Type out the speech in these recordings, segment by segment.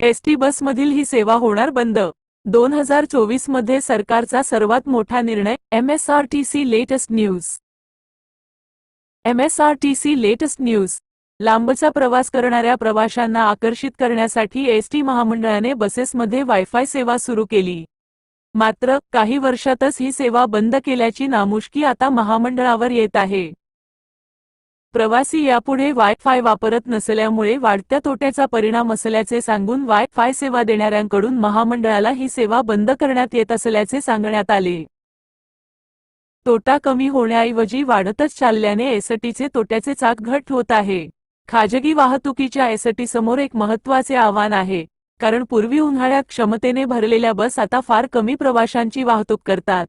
ST बसमधील ही सेवा होणार बंद. दोन हजार चोवीसमध्ये सरकारचा सर्वात मोठा निर्णय MSRTC latest news. MSRTC latest news. लांबचा प्रवास करणाऱ्या प्रवाशांना आकर्षित करण्यासाठी एसटी महामंडळाने बसेसमध्ये वायफाय सेवा सुरू केली. मात्र काही वर्षातच ही सेवा बंद केल्याची नामुष्की आता महामंडळावर येत आहे. प्रवासी यापुढे वायफाय वापरत नसल्यामुळे वाढत्या तोट्याचा परिणाम असल्याचे सांगून वायफाय सेवा देणाऱ्यांकडून महामंडळाला ही सेवा बंद करण्यात येत असल्याचे सांगण्यात आले. तोटा कमी होण्याऐवजी वाढतच चालल्याने एसटीचे तोट्याचे चाक घट होत आहे. खाजगी वाहतुकीच्या एसटी समोर एक महत्त्वाचे आव्हान आहे कारण पूर्वी उन्हाळ्यात क्षमतेने भरलेल्या बस आता फार कमी प्रवाशांची वाहतूक करतात.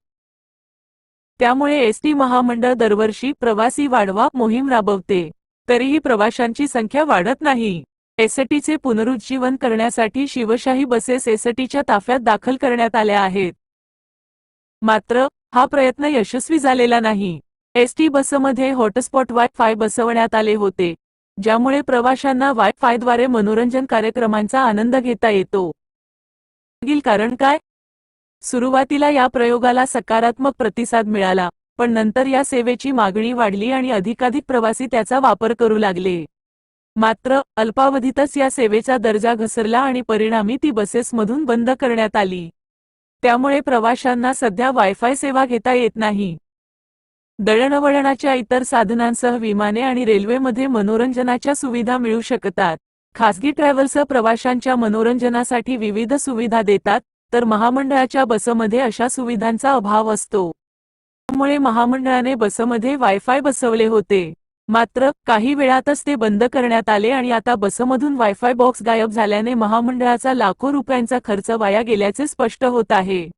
त्यामुळे एसटी महामंडळ दरवर्षी प्रवासी वाढवा मोहीम राबवते. तरीही प्रवाशांची संख्या वाढत नाही. एसटीचे पुनरुज्जीवन करण्यासाठी शिवशाही बसेस एसटीच्या ताफ्यात दाखल करण्यात आल्या आहेत. मात्र हा प्रयत्न यशस्वी झालेला नाही. एसटी बसमध्ये हॉटस्पॉट वायफाय बसवण्यात आले होते ज्यामुळे प्रवाशांना वायफायद्वारे मनोरंजन कार्यक्रमांचा आनंद घेता येतो. मागील कारण काय? सुरुवातीला या प्रयोगाला सकारात्मक प्रतिसाद मिळाला पण नंतर या सेवेची मागणी वाढली आणि अधिकाधिक प्रवासी त्याचा वापर करू लागले. मात्र अल्पावधीतच या सेवेचा दर्जा घसरला आणि परिणामी ती बसेसमधून बंद करण्यात आली. त्यामुळे प्रवाशांना सध्या वायफाय सेवा घेता येत नाही. दळणवळणाच्या इतर साधनांसह विमाने आणि रेल्वेमध्ये मनोरंजनाच्या सुविधा मिळू शकतात. खासगी ट्रॅव्हल्स प्रवाशांच्या मनोरंजनासाठी विविध सुविधा देतात तर महामंडळाच्या बसमध्ये अशा सुविधांचा अभाव असतो. त्यामुळे महामंडळाने बसमध्ये वायफाय बसवले होते. मात्र काही वेळातच ते बंद करण्यात आले आणि आता बसमधून वायफाय बॉक्स गायब झाल्याने महामंडळाचा लाखो रुपयांचा खर्च वाया गेल्याचे स्पष्ट होत आहे.